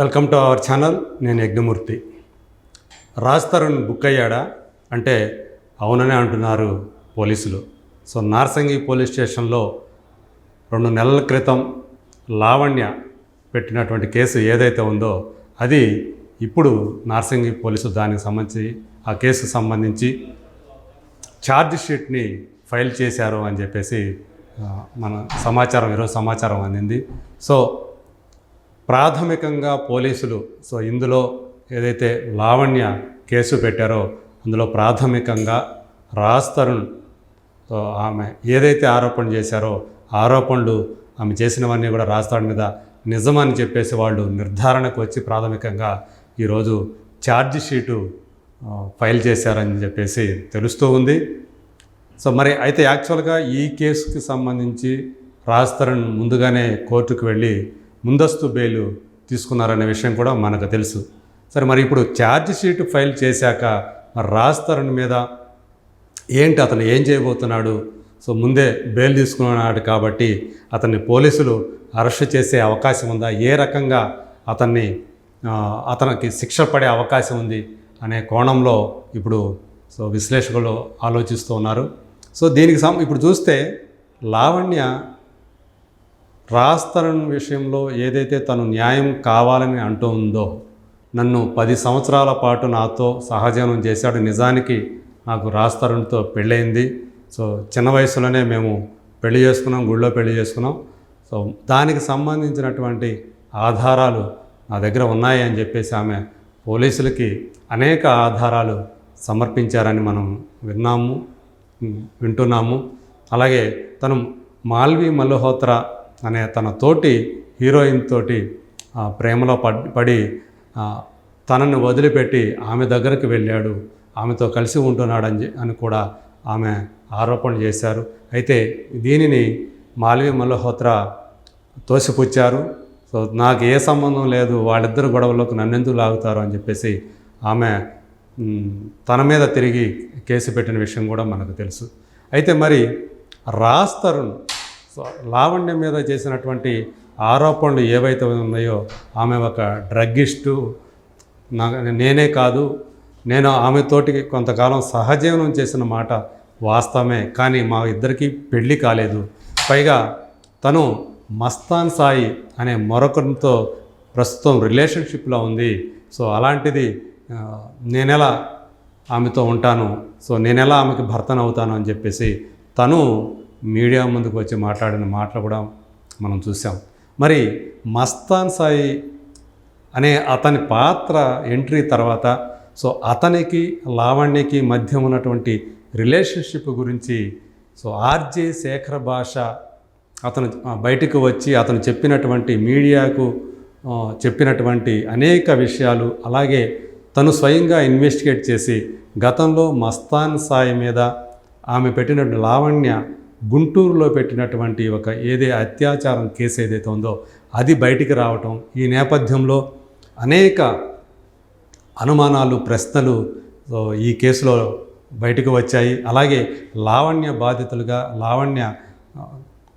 Welcome to our channel నేను Yajnamurthy. Raj Tarun book అయ్యాడా? అంటే అవుననే అంటున్నారు పోలీసులు. సో నార్సంగి పోలీస్ స్టేషన్లో రెండు నెలల క్రితం లావణ్య పెట్టినటువంటి కేసు ఏదైతే ఉందో అది ఇప్పుడు నార్సింగి పోలీసులు దానికి సంబంధించి ఆ కేసుకు సంబంధించి ఛార్జ్ షీట్ని ఫైల్ చేశారు అని చెప్పేసి మన సమాచారం ఈరోజు సమాచారం అందింది. సో ప్రాథమికంగా పోలీసులు సో ఇందులో ఏదైతే లావణ్య కేసు పెట్టారో అందులో ప్రాథమికంగా రాజ్ తరుణ్ సో ఆమె ఏదైతే ఆరోపణ చేశారో ఆరోపణలు ఆమె చేసినవన్నీ కూడా రాజ్ తరుణ్ మీద నిజమని చెప్పేసి వాళ్ళు నిర్ధారణకు వచ్చి ప్రాథమికంగా ఈరోజు ఛార్జ్ షీటు ఫైల్ చేశారని చెప్పేసి తెలుస్తూ ఉంది. సో మరి అయితే యాక్చువల్గా ఈ కేసుకి సంబంధించి రాజ్ తరుణ్ ముందుగానే కోర్టుకు వెళ్ళి ముందస్తు బెయిలు తీసుకున్నారనే విషయం కూడా మనకు తెలుసు. సరే మరి ఇప్పుడు ఛార్జ్ షీట్ ఫైల్ చేశాక మరి రాజ్ తరుణ్ మీద ఏంటి అతను ఏం చేయబోతున్నాడు? సో ముందే బెయిల్ తీసుకున్నాడు కాబట్టి అతన్ని పోలీసులు అరెస్ట్ చేసే అవకాశం ఉందా? ఏ రకంగా అతన్ని అతనికి శిక్ష పడే అవకాశం ఉంది అనే కోణంలో ఇప్పుడు సో విశ్లేషకులు ఆలోచిస్తూ ఉన్నారు. సో దీనికి సం ఇప్పుడు చూస్తే లావణ్య రాజ్ తరుణ్ విషయంలో ఏదైతే తను న్యాయం కావాలని అంటూ ఉందో నన్ను పది సంవత్సరాల పాటు నాతో సహజీవనం చేశాడు. నిజానికి నాకు రాజ్ తరుణ్తో పెళ్ళయింది. సో చిన్న వయసులోనే మేము పెళ్ళి చేసుకున్నాం గుళ్ళో పెళ్ళి చేసుకున్నాం. సో దానికి సంబంధించినటువంటి ఆధారాలు నా దగ్గర ఉన్నాయి అని చెప్పేసి ఆమె పోలీసులకి అనేక ఆధారాలు సమర్పించారని మనం విన్నాము వింటున్నాము. అలాగే తను మాల్వి మల్హోత్రా అనే తన తోటి హీరోయిన్ తోటి ఆ, ప్రేమలో పడ్ పడి తనను వదిలిపెట్టి ఆమె దగ్గరికి వెళ్ళాడు. ఆమెతో కలిసి ఉంటున్నాడని అని కూడా ఆమె ఆరోపణ చేశారు. అయితే దీనిని మాల్వి మల్హోత్రా తోసిపుచ్చారు. సో నాకు ఏ సంబంధం లేదు వాళ్ళిద్దరు గొడవలోకి నన్నెందుకు లాగుతారు అని చెప్పేసి ఆమె తన మీద తిరిగి కేసు పెట్టిన విషయం కూడా మనకు తెలుసు. అయితే మరి రాజ్ తరుణ్ లావణ్య మీద చేసినటువంటి ఆరోపణలు ఏవైతే ఉన్నాయో ఆమె ఒక డ్రగ్గిస్టు నేనే కాదు నేను ఆమెతోటి కొంతకాలం సహజీవనం చేసిన మాట వాస్తవమే కానీ మా ఇద్దరికీ పెళ్ళి కాలేదు. పైగా తను మస్తాన్ సాయి అనే మరొకరితో ప్రస్తుతం రిలేషన్షిప్లో ఉంది. సో అలాంటిది నేనెలా ఆమెతో ఉంటాను? సో నేనెలా ఆమెకి భర్తనవుతాను అని చెప్పేసి తను మీడియా ముందుకు వచ్చి మాట్లాడిన మాటలు కూడా మనం చూసాం. మరి మస్తాన్ సాయి అనే అతని పాత్ర ఎంట్రీ తర్వాత సో అతనికి లావణ్యకి మధ్య ఉన్నటువంటి రిలేషన్షిప్ గురించి సో ఆర్జే శేఖర్ భాష అతను బయటకు వచ్చి అతను చెప్పినటువంటి మీడియాకు చెప్పినటువంటి అనేక విషయాలు అలాగే తను స్వయంగా ఇన్వెస్టిగేట్ చేసి గతంలో మస్తాన్ సాయి మీద ఆమె పెట్టినటువంటి లావణ్య గుంటూరులో పెట్టినటువంటి ఒక ఏదే అత్యాచారం కేసు ఏదైతే ఉందో అది బయటికి రావటం ఈ నేపథ్యంలో అనేక అనుమానాలు ప్రశ్నలు ఈ కేసులో బయటకు వచ్చాయి. అలాగే లావణ్య బాధితులుగా లావణ్య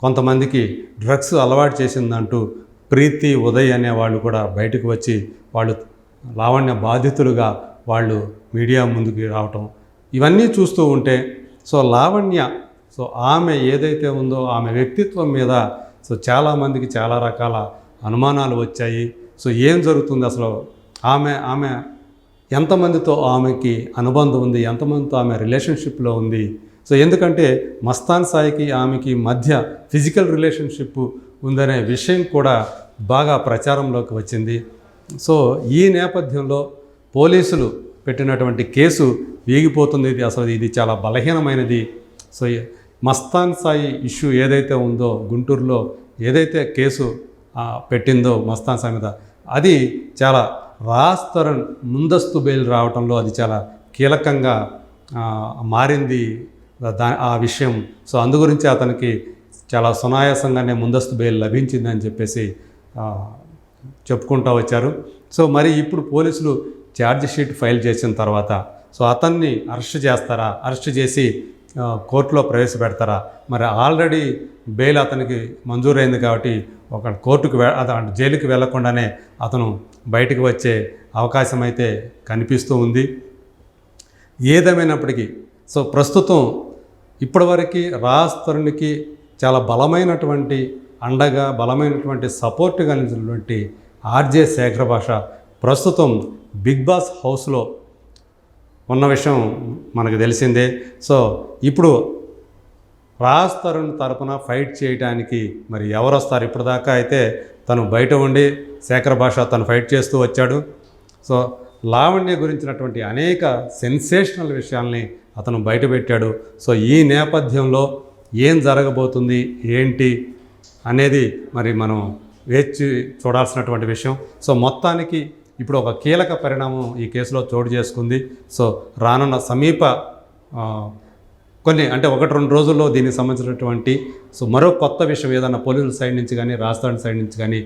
కొంతమందికి డ్రగ్స్ అలవాటు చేసిందంటూ ప్రీతి ఉదయ్ అనే వాళ్ళు కూడా బయటకు వచ్చి వాళ్ళు లావణ్య బాధితులుగా వాళ్ళు మీడియా ముందుకు రావటం. ఇవన్నీ చూస్తూ ఉంటే సో లావణ్య సో ఆమె ఏదైతే ఉందో ఆమె వ్యక్తిత్వం మీద సో చాలామందికి చాలా రకాల అనుమానాలు వచ్చాయి. సో ఏం జరుగుతుంది అసలు? ఆమె ఆమె ఎంతమందితో ఆమెకి అనుబంధం ఉంది? ఎంతమందితో ఆమె రిలేషన్షిప్లో ఉంది? సో ఎందుకంటే మస్తాన్ సాయికి ఆమెకి మధ్య ఫిజికల్ రిలేషన్షిప్ ఉందనే విషయం కూడా బాగా ప్రచారంలోకి వచ్చింది. సో ఈ నేపథ్యంలో పోలీసులు పెట్టినటువంటి కేసు వీగిపోతుంది. ఇది అసలు ఇది చాలా బలహీనమైనది. సో మస్తాన్ సాయి ఇష్యూ ఏదైతే ఉందో గుంటూరులో ఏదైతే కేసు పెట్టిందో మస్తాన్ సాయి మీద అది చాలా రాజ్ తరుణ్ ముందస్తు బెయిల్ రావడంలో అది చాలా కీలకంగా మారింది దా ఆ విషయం. సో అందు గురించి అతనికి చాలా సునాయాసంగానే ముందస్తు బెయిల్ లభించిందని చెప్పేసి చెప్పుకుంటూ వచ్చారు. సో మరి ఇప్పుడు పోలీసులు ఛార్జ్ షీట్ ఫైల్ చేసిన తర్వాత సో అతన్ని అరెస్ట్ చేస్తారా? అరెస్ట్ చేసి కోర్టులో ప్రవేశపెడతారా? మరి ఆల్రెడీ బెయిల్ అతనికి మంజూరైంది కాబట్టి ఒక కోర్టుకు వె అతను జైలుకి వెళ్ళకుండానే అతను బయటకు వచ్చే అవకాశం అయితే కనిపిస్తూ ఉంది. ఏదేమైనప్పటికీ సో ప్రస్తుతం ఇప్పటివరకు రాజ్ తరుణ్కి చాలా బలమైనటువంటి అండగా బలమైనటువంటి సపోర్ట్ కలిగినటువంటి ఆర్జే శేఖర్ భాష ప్రస్తుతం బిగ్ బాస్ హౌస్లో ఉన్న విషయం మనకు తెలిసిందే. సో ఇప్పుడు రాజ్ తరుణ్ తరపున ఫైట్ చేయడానికి మరి ఎవరు వస్తారు ఇప్పటిదాకా అయితే తను బయట ఉండి శేఖర్ భాష తను ఫైట్ చేస్తూ వచ్చాడు. సో లావణ్య గురించినటువంటి అనేక సెన్సేషనల్ విషయాల్ని అతను బయటపెట్టాడు సో ఈ నేపథ్యంలో ఏం జరగబోతుంది? ఏంటి? అనేది మరి మనం వేచి చూడాల్సినటువంటి విషయం. సో మొత్తానికి ఇప్పుడు ఒక కీలక పరిణామం ఈ కేసులో చోటు చేసుకుంది. సో రానున్న సమీప కొన్ని అంటే ఒకటి రెండు రోజుల్లో దీనికి సంబంధించినటువంటి సో మరో కొత్త విషయం ఏదైనా పోలీసుల సైడ్ నుంచి కానీ రాజస్థాన్ సైడ్ నుంచి కానీ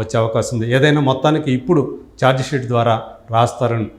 వచ్చే అవకాశం ఉంది. ఏదైనా మొత్తానికి ఇప్పుడు ఛార్జ్ షీట్ ద్వారా రాస్తారని